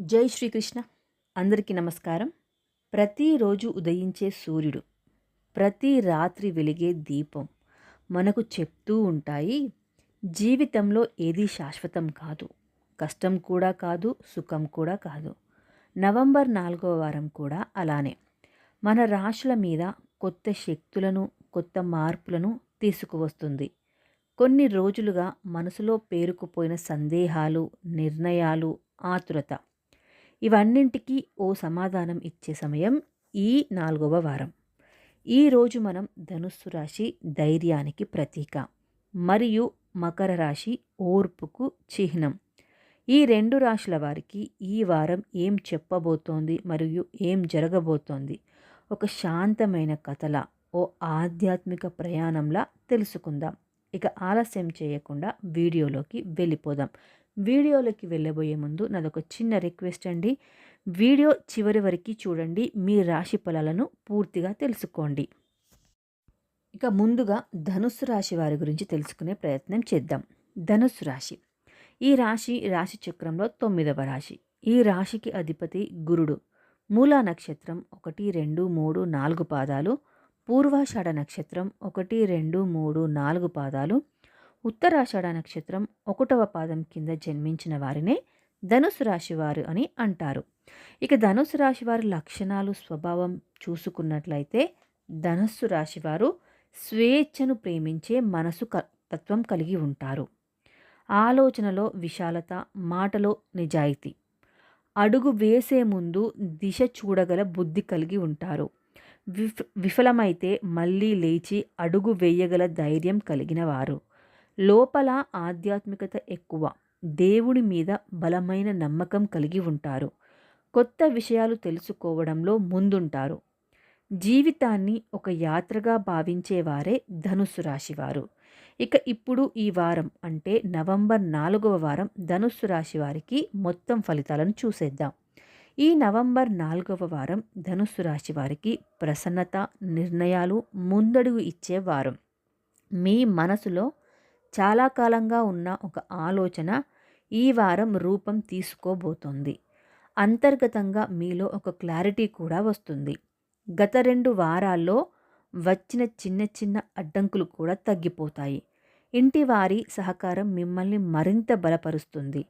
జై శ్రీకృష్ణ. అందరికీ నమస్కారం. ప్రతిరోజు ఉదయించే సూర్యుడు ప్రతి రాత్రి వెలిగే దీపం మనకు చెప్తూ ఉంటాయి జీవితంలో ఏది శాశ్వతం కాదు కష్టం కూడా కాదు సుఖం కూడా కాదు. నవంబర్ నాలుగవ వారం కూడా అలానే. మన రాశుల మీద కొత్త శక్తులను కొత్త మార్పులను తీసుకువస్తుంది. కొన్ని రోజులుగా మనసులో పేరుకుపోయిన సందేహాలు నిర్ణయాలు ఆతురత ఇవన్నింటికీ ఓ సమాధానం ఇచ్చే సమయం ఈ నాలుగవ వారం. ఈరోజు మనం ధనుస్సు రాశి ధైర్యానికి ప్రతీక మరియు మకర రాశి ఓర్పుకు చిహ్నం. ఈ రెండు రాశుల వారికి ఈ వారం ఏం చెప్పబోతోంది మరియు ఏం జరగబోతోంది ఒక శాంతమైన కథల ఓ ఆధ్యాత్మిక ప్రయాణంలా తెలుసుకుందాం. ఇక ఆలస్యం చేయకుండా వీడియోలోకి వెళ్ళిపోదాం. వీడియోలోకి వెళ్ళబోయే ముందు నాదొక చిన్న రిక్వెస్ట్ అండి. వీడియో చివరి వరకు చూడండి. మీ రాశి ఫలాలను పూర్తిగా తెలుసుకోండి. ఇక ముందుగా ధనుస్సు రాశి వారి గురించి తెలుసుకునే ప్రయత్నం చేద్దాం. ధనుస్సు రాశి. ఈ రాశి రాశి చక్రంలో తొమ్మిదవ రాశి. ఈ రాశికి అధిపతి గురుడు. మూలా నక్షత్రం ఒకటి రెండు మూడు నాలుగు పాదాలు. పూర్వాషాఢ నక్షత్రం ఒకటి రెండు మూడు నాలుగు పాదాలు. ఉత్తరాషాఢ నక్షత్రం ఒకటవ పాదం కింద జన్మించిన వారినే ధనుసు రాశి వారు అని అంటారు. ఇక ధనుసు రాశివారి లక్షణాలు స్వభావం చూసుకున్నట్లయితే ధనుస్సు రాశి వారు స్వేచ్ఛను ప్రేమించే మనసు తత్వం కలిగి ఉంటారు. ఆలోచనలో విశాలత మాటలో నిజాయితీ. అడుగు వేసే ముందు దిశ చూడగల బుద్ధి కలిగి ఉంటారు. విఫ విఫలమైతే మళ్ళీ లేచి అడుగు వేయగల ధైర్యం కలిగిన వారు. లోపల ఆధ్యాత్మికత ఎక్కువ. దేవుడి మీద బలమైన నమ్మకం కలిగి ఉంటారు. కొత్త విషయాలు తెలుసుకోవడంలో ముందుంటారు. జీవితాన్ని ఒక యాత్రగా భావించేవారే ధనుస్సు రాశివారు. ఇక ఇప్పుడు ఈ వారం అంటే నవంబర్ నాలుగవ వారం ధనుస్సు రాశి వారికి మొత్తం ఫలితాలను చూసేద్దాం. ఈ నవంబర్ నాలుగవ వారం ధనుస్సు రాశి వారికి ప్రసన్నత నిర్ణయాలు ముందడుగు ఇచ్చే వారం. మీ మనసులో చాలా కాలంగా ఉన్న ఒక ఆలోచన ఈ వారం రూపం తీసుకోబోతోంది. అంతర్గతంగా మీలో ఒక క్లారిటీ కూడా వస్తుంది. గత రెండు వారాల్లో వచ్చిన చిన్న చిన్న అడ్డంకులు కూడా తగ్గిపోతాయి. ఇంటి వారి సహకారం మిమ్మల్ని మరింత బలపరుస్తుంది.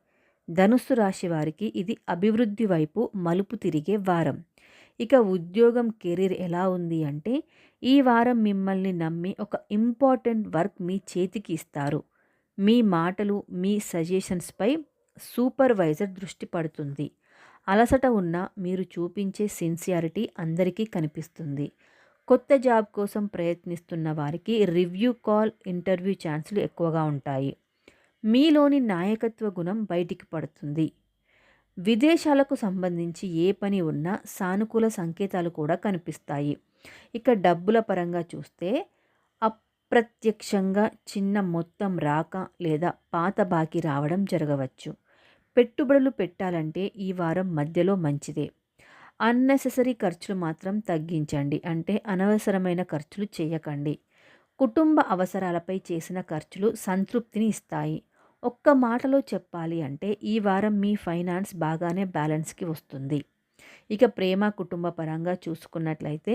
ధనుస్సు రాశి వారికి ఇది అభివృద్ధి వైపు మలుపు తిరిగే వారం. ఇక ఉద్యోగం కెరీర్ ఎలా ఉంది అంటే ఈ వారం మిమ్మల్ని నమ్మి ఒక ఇంపార్టెంట్ వర్క్ మీ చేతికి ఇస్తారు. మీ మాటలు మీ సజెషన్స్పై సూపర్వైజర్ దృష్టి పడుతుంది. అలసట ఉన్న మీరు చూపించే సిన్సియారిటీ అందరికీ కనిపిస్తుంది. కొత్త జాబ్ కోసం ప్రయత్నిస్తున్న వారికి రివ్యూ కాల్ ఇంటర్వ్యూ ఛాన్సులు ఎక్కువగా ఉంటాయి. మీలోని నాయకత్వ గుణం బయటికి పడుతుంది. విదేశాలకు సంబంధించి ఏ పని ఉన్నా సానుకూల సంకేతాలు కూడా కనిపిస్తాయి. ఇక డబ్బుల పరంగా చూస్తే అప్రత్యక్షంగా చిన్న మొత్తం రాక లేదా పాత బాకీ రావడం జరగవచ్చు. పెట్టుబడులు పెట్టాలంటే ఈ వారం మధ్యలో మంచిదే. అన్నెసెసరీ ఖర్చులు మాత్రం తగ్గించండి. అంటే అనవసరమైన ఖర్చులు చేయకండి. కుటుంబ అవసరాలపై చేసిన ఖర్చులు సంతృప్తిని ఇస్తాయి. ఒక్క మాటలో చెప్పాలి అంటే ఈ వారం మీ ఫైనాన్స్ బాగానే బ్యాలెన్స్కి వస్తుంది. ఇక ప్రేమ కుటుంబ పరంగా చూసుకున్నట్లయితే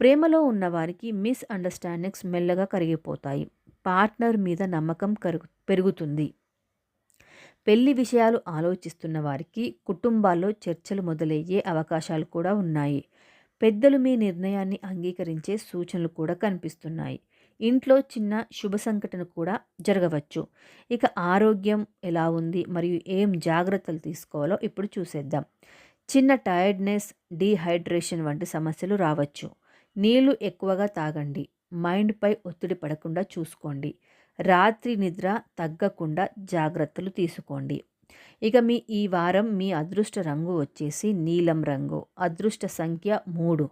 ప్రేమలో ఉన్నవారికి మిస్ అండర్స్టాండింగ్స్ మెల్లగా కరిగిపోతాయి. పార్ట్నర్ మీద నమ్మకం కరుగు పెరుగుతుంది. పెళ్ళి విషయాలు ఆలోచిస్తున్న వారికి కుటుంబాల్లో చర్చలు మొదలయ్యే అవకాశాలు కూడా ఉన్నాయి. పెద్దలు మీ నిర్ణయాన్ని అంగీకరించే సూచనలు కూడా కనిపిస్తున్నాయి. ఇంట్లో చిన్న శుభ సంఘటన కూడా జరగవచ్చు. ఇక ఆరోగ్యం ఎలా ఉంది? మరియు ఏం జాగ్రత్తలు తీసుకోవాలో ఇప్పుడు చూసేద్దాం. చిన్న టైర్డ్నెస్ డీహైడ్రేషన్ వంటి సమస్యలు రావచ్చు. నీళ్ళు ఎక్కువగా తాగండి. మైండ్పై ఒత్తిడి పడకుండా చూసుకోండి. రాత్రి నిద్ర తగ్గకుండా జాగ్రత్తలు తీసుకోండి. ఇక మీ ఈ వారం మీ అదృష్ట రంగు వచ్చేసి నీలం రంగు. అదృష్ట సంఖ్య మూడు.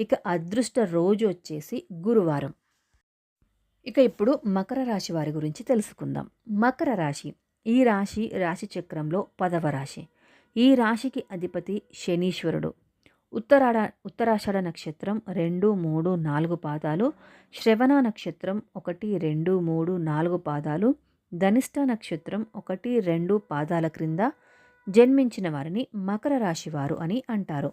ఇక అదృష్ట రోజు వచ్చేసి గురువారం. ఇక ఇప్పుడు మకర రాశి వారి గురించి తెలుసుకుందాం. మకర రాశి ఈ రాశి రాశి చక్రంలో పదవ రాశి. ఈ రాశికి అధిపతి శనీశ్వరుడు. ఉత్తరాడ ఉత్తరాషాఢ నక్షత్రం రెండు మూడు నాలుగు పాదాలు శ్రవణ నక్షత్రం ఒకటి రెండు మూడు నాలుగు పాదాలు ధనిష్ట నక్షత్రం ఒకటి రెండు పాదాల క్రింద జన్మించిన వారిని మకర రాశి వారు అని అంటారు.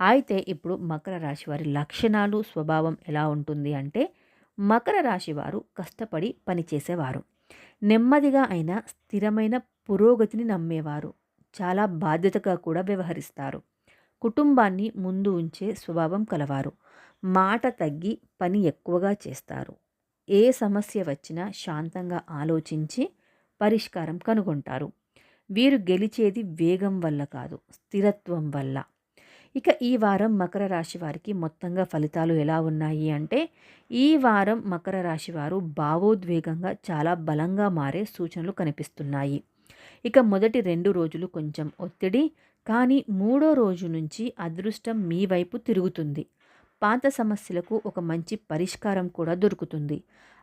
అయితే ఇప్పుడు మకర రాశి వారి లక్షణాలు స్వభావం ఎలా ఉంటుంది అంటే మకర రాశి వారు కష్టపడి పనిచేసేవారు. నెమ్మదిగా అయినా స్థిరమైన పురోగతిని నమ్మేవారు. చాలా బాధ్యతగా కూడా వ్యవహరిస్తారు. కుటుంబాన్ని ముందు ఉంచే స్వభావం కలవారు. మాట తగ్గి పని ఎక్కువగా చేస్తారు. ఏ సమస్య వచ్చినా శాంతంగా ఆలోచించి పరిష్కారం కనుగొంటారు. వీరు గెలిచేది వేగం వల్ల కాదు స్థిరత్వం వల్ల. ఇక ఈ వారం మకర రాశి వారికి మొత్తంగా ఫలితాలు ఎలా ఉన్నాయి అంటే ఈ వారం మకర రాశి వారు భావోద్వేగంగా చాలా బలంగా మారే సూచనలు కనిపిస్తున్నాయి. ఇక మొదటి రెండు రోజులు కొంచెం ఒత్తిడి కానీ మూడో రోజు నుంచి అదృష్టం మీ వైపు తిరుగుతుంది. పాత సమస్యలకు ఒక మంచి పరిష్కారం కూడా దొరుకుతుంది.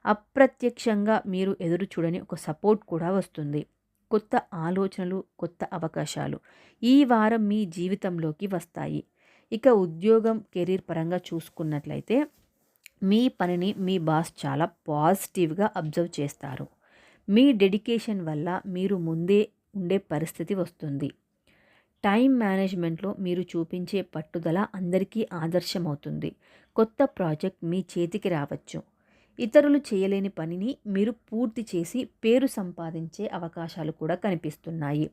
అప్రత్యక్షంగా మీరు ఎదురు చూడని ఒక సపోర్ట్ కూడా వస్తుంది. కొత్త ఆలోచనలు కొత్త అవకాశాలు ఈ వారం మీ జీవితంలోకి వస్తాయి. ఇక ఉద్యోగం కెరీర్ పరంగా చూసుకున్నట్లయితే మీ పనిని మీ బాస్ చాలా పాజిటివ్గా అబ్జర్వ్ చేస్తారు. మీ డెడికేషన్ వల్ల మీరు ముందే ఉండే పరిస్థితి వస్తుంది. టైం మేనేజ్మెంట్లో మీరు చూపించే పట్టుదల అందరికీ ఆదర్శమవుతుంది. కొత్త ప్రాజెక్ట్ మీ చేతికి రావచ్చు. ఇతరులు చేయలేని పనిని మీరు పూర్తి చేసి పేరు సంపాదించే అవకాశాలు కూడా కనిపిస్తున్నాయి.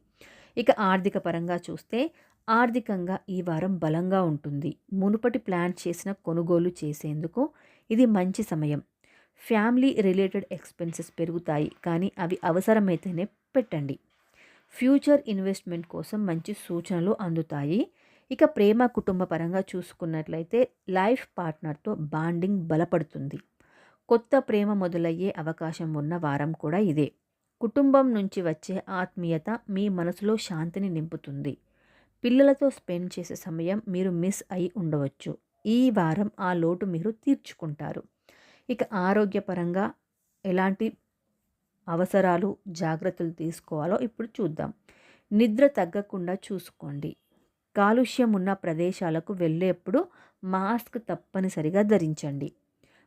ఇక ఆర్థిక పరంగా చూస్తే ఆర్థికంగా ఈ వారం బలంగా ఉంటుంది. మునుపటి ప్లాన్ చేసిన కొనుగోలు చేసేందుకు ఇది మంచి సమయం. ఫ్యామిలీ రిలేటెడ్ ఎక్స్పెన్సెస్ పెరుగుతాయి కానీ అవి అవసరమైతేనే పెట్టండి. ఫ్యూచర్ ఇన్వెస్ట్మెంట్ కోసం మంచి సూచనలు అందుతాయి. ఇక ప్రేమ కుటుంబ పరంగా చూసుకున్నట్లయితే లైఫ్ పార్ట్నర్తో బాండింగ్ బలపడుతుంది. కొత్త ప్రేమ మొదలయ్యే అవకాశం ఉన్న వారం కూడా ఇదే. కుటుంబం నుంచి వచ్చే ఆత్మీయత మీ మనసులో శాంతిని నింపుతుంది. పిల్లలతో స్పెండ్ చేసే సమయం మీరు మిస్ అయి ఉండవచ్చు. ఈ వారం ఆ లోటు మీరు తీర్చుకుంటారు. ఇక ఆరోగ్యపరంగా ఎలాంటి అవసరాలు జాగ్రత్తలు తీసుకోవాలో ఇప్పుడు చూద్దాం. నిద్ర తగ్గకుండా చూసుకోండి. కాలుష్యం ఉన్న ప్రదేశాలకు వెళ్ళేప్పుడు మాస్క్ తప్పనిసరిగా ధరించండి.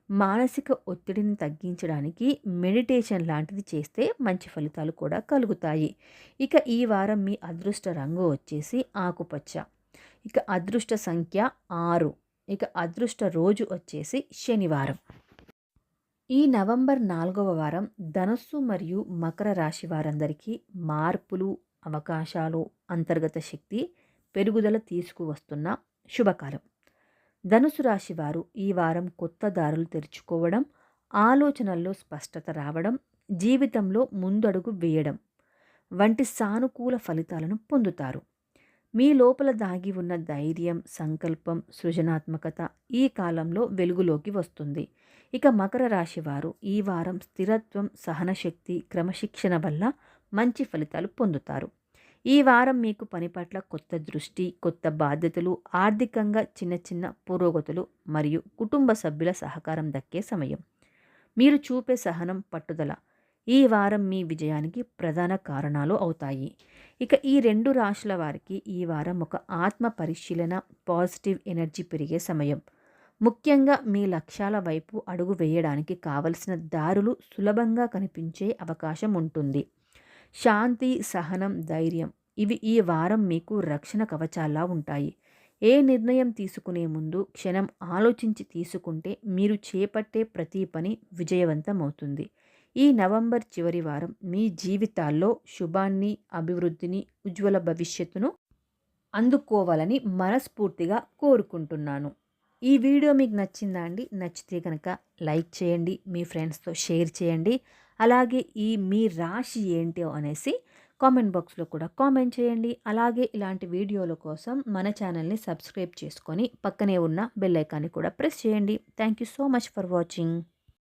మానసిక ఒత్తిడిని తగ్గించడానికి మెడిటేషన్ లాంటిది చేస్తే మంచి ఫలితాలు కూడా కలుగుతాయి. ఇక ఈ వారం మీ అదృష్ట రంగు వచ్చేసి ఆకుపచ్చ. ఇక అదృష్ట సంఖ్య ఆరు. ఇక అదృష్ట రోజు వచ్చేసి శనివారం. ఈ నవంబర్ నాలుగవ వారం ధనస్సు మరియు మకర రాశి వారందరికీ మార్పులు అవకాశాలు అంతర్గత శక్తి పెరుగుదల తీసుకువస్తున్న శుభకాలం. ధనుసు రాశి వారు ఈ వారం కొత్త దారులు తెరుచుకోవడం ఆలోచనల్లో స్పష్టత రావడం జీవితంలో ముందడుగు వేయడం వంటి సానుకూల ఫలితాలను పొందుతారు. మీ లోపల దాగి ఉన్న ధైర్యం సంకల్పం సృజనాత్మకత ఈ కాలంలో వెలుగులోకి వస్తుంది. ఇక మకర రాశి వారు ఈ వారం స్థిరత్వం సహనశక్తి క్రమశిక్షణ వల్ల మంచి ఫలితాలు పొందుతారు. ఈ వారం మీకు పని పట్ల కొత్త దృష్టి కొత్త బాధ్యతలు ఆర్థికంగా చిన్న చిన్న పురోగతులు మరియు కుటుంబ సభ్యుల సహకారం దక్కే సమయం. మీరు చూపే సహనం పట్టుదల ఈ వారం మీ విజయానికి ప్రధాన కారణాలు అవుతాయి. ఇక ఈ రెండు రాశుల వారికి ఈ వారం ఒక ఆత్మ పరిశీలన పాజిటివ్ ఎనర్జీ పెరిగే సమయం. ముఖ్యంగా మీ లక్ష్యాల వైపు అడుగు వేయడానికి కావలసిన దారులు సులభంగా కనిపించే అవకాశం ఉంటుంది. శాంతి సహనం ధైర్యం ఇవి ఈ వారం మీకు రక్షణ కవచాల్లా ఉంటాయి. ఏ నిర్ణయం తీసుకునే ముందు క్షణం ఆలోచించి తీసుకుంటే మీరు చేపట్టే ప్రతి పని విజయవంతమవుతుంది. ఈ నవంబర్ చివరి వారం మీ జీవితాల్లో శుభాన్ని అభివృద్ధిని ఉజ్వల భవిష్యత్తును అందుకోవాలని మనస్ఫూర్తిగా కోరుకుంటున్నాను. ఈ వీడియో మీకు నచ్చిందా అండి? నచ్చితే కనుక లైక్ చేయండి మీ ఫ్రెండ్స్తో షేర్ చేయండి. అలాగే ఈ మీ రాశి ఏంటో అనేసి కామెంట్ బాక్స్లో కూడా కామెంట్ చేయండి. అలాగే ఇలాంటి వీడియోల కోసం మన ఛానల్ని సబ్స్క్రైబ్ చేసుకొని పక్కనే ఉన్న బెల్ ఐకాన్ని కూడా ప్రెస్ చేయండి. Thank you so much for watching.